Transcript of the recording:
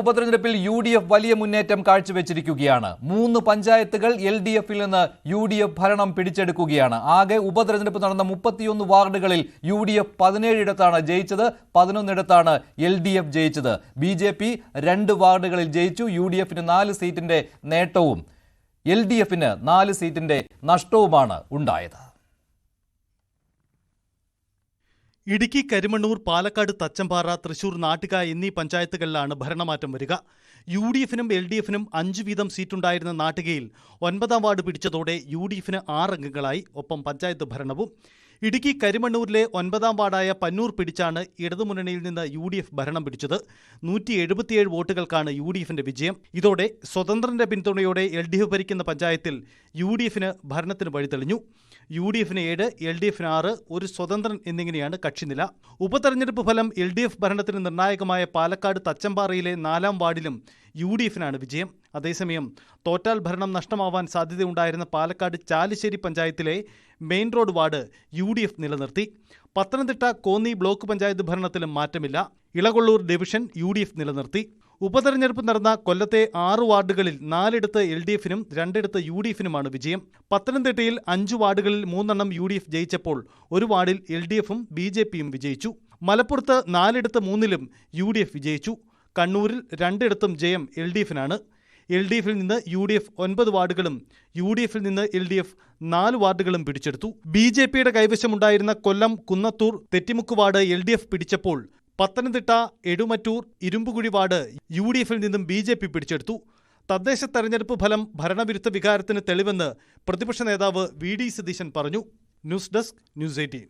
ഉപതെരഞ്ഞെടുപ്പിൽ U D F വലിയ മുന്നേറ്റം കാഴ്ചവെച്ചിരിക്കുകയാണ്. മൂന്ന് പഞ്ചായത്തുകൾ എൽ ഡി എഫിൽ നിന്ന് യു ഡി എഫ് ഭരണം പിടിച്ചെടുക്കുകയാണ്. ആകെ ഉപതെരഞ്ഞെടുപ്പ് നടന്ന മുപ്പത്തിയൊന്ന് വാർഡുകളിൽ യു ഡി എഫ് പതിനേഴിടത്താണ് ജയിച്ചത് പതിനൊന്നിടത്താണ് എൽ ഡി എഫ് ജയിച്ചത്. ബി ജെ പി രണ്ട് വാർഡുകളിൽ ജയിച്ചു യു ഡി എഫിന് നാല് സീറ്റിന്റെ നേട്ടവും എൽ ഡി എഫിന് നാല് സീറ്റിന്റെ നഷ്ടവുമാണ് ഉണ്ടായത്. ഇടുക്കി കരിമണ്ണൂർ പാലക്കാട് തച്ചമ്പാറ തൃശൂർ നാട്ടുക എന്നീ പഞ്ചായത്തുകളിലാണ് ഭരണമാറ്റം വരിക. യു ഡി എഫിനും എൽ ഡി എഫിനും അഞ്ച് വീതം സീറ്റുണ്ടായിരുന്ന നാട്ടികയിൽ ഒൻപതാം വാർഡ് പിടിച്ചതോടെ യു ഡി എഫിന് ആറ് ഒപ്പം പഞ്ചായത്ത് ഭരണവും ഇടുക്കി കരിമണ്ണൂരിലെ ഒൻപതാം വാർഡായ പന്നൂർ പിടിച്ചാണ് ഇടതുമുന്നണിയിൽ നിന്ന് യു ഡി എഫ് ഭരണം പിടിച്ചത്. നൂറ്റി എഴുപത്തിയേഴ് വോട്ടുകൾക്കാണ് യു ഡി എഫിന്റെ വിജയം. ഇതോടെ സ്വതന്ത്രന്റെ പിന്തുണയോടെ എൽ ഡി എഫ് ഭരിക്കുന്ന പഞ്ചായത്തിൽ യു ഡി എഫിന് ഭരണത്തിന് വഴിതെളിഞ്ഞു. യു ഡി എഫിന് ഏഴ് എൽ ഡി എഫിന് ആറ് ഒരു സ്വതന്ത്രൻ എന്നിങ്ങനെയാണ് കക്ഷിനില ഉപതെരഞ്ഞെടുപ്പ് ഫലം എൽ ഡി എഫ് ഭരണത്തിന് നിർണായകമായ പാലക്കാട് തച്ചമ്പാറയിലെ നാലാം വാർഡിലും യു ഡി എഫിനാണ് വിജയം. അതേസമയം തോറ്റാൽ ഭരണം നഷ്ടമാവാൻ സാധ്യതയുണ്ടായിരുന്ന പാലക്കാട് ചാലിശ്ശേരി പഞ്ചായത്തിലെ main road ward U D F നിലനിർത്തി. പത്തനംതിട്ട കോന്നി ബ്ലോക്ക് പഞ്ചായത്ത് ഭരണത്തിലും മാറ്റമില്ല. Elakollur division U D F നിലനിർത്തി. ഉപതെരഞ്ഞെടുപ്പ് നടന്ന കൊല്ലത്തെ ആറ് വാർഡുകളിൽ നാലിടത്ത് എൽ ഡി എഫിനും രണ്ടിടത്ത് യു ഡി എഫിനുമാണ് വിജയം. പത്തനംതിട്ടയിൽ അഞ്ച് വാർഡുകളിൽ മൂന്നെണ്ണം യു ഡി എഫ് ജയിച്ചപ്പോൾ ഒരു വാർഡിൽ എൽ ഡി എഫും ബി ജെ പിയും വിജയിച്ചു. മലപ്പുറത്ത് നാലിടത്ത് മൂന്നിലും യു ഡി എഫ് വിജയിച്ചു. കണ്ണൂരിൽ രണ്ടിടത്തും ജയം എൽ ഡി എഫിനാണ് എൽ ഡി എഫിൽ നിന്ന് യു ഡി എഫ് ഒൻപത് വാർഡുകളും യു ഡി എഫിൽ നിന്ന് എൽ ഡി എഫ് നാല് വാർഡുകളും പിടിച്ചെടുത്തു. ബി ജെ പിയുടെ കൈവശമുണ്ടായിരുന്ന Kollam Kunnathur Thettimukku ward L D F പിടിച്ചപ്പോൾ Pathanamthitta Ezhumattoor Irumbukuzhy ward U D എഫിൽ നിന്നും ബി ജെ പി പിടിച്ചെടുത്തു. തദ്ദേശ തെരഞ്ഞെടുപ്പ് ഫലം ഭരണവിരുദ്ധ വികാരത്തിന് തെളിവെന്ന് പ്രതിപക്ഷ നേതാവ് വി ഡി സതീശൻ പറഞ്ഞു. News desk news eighteen.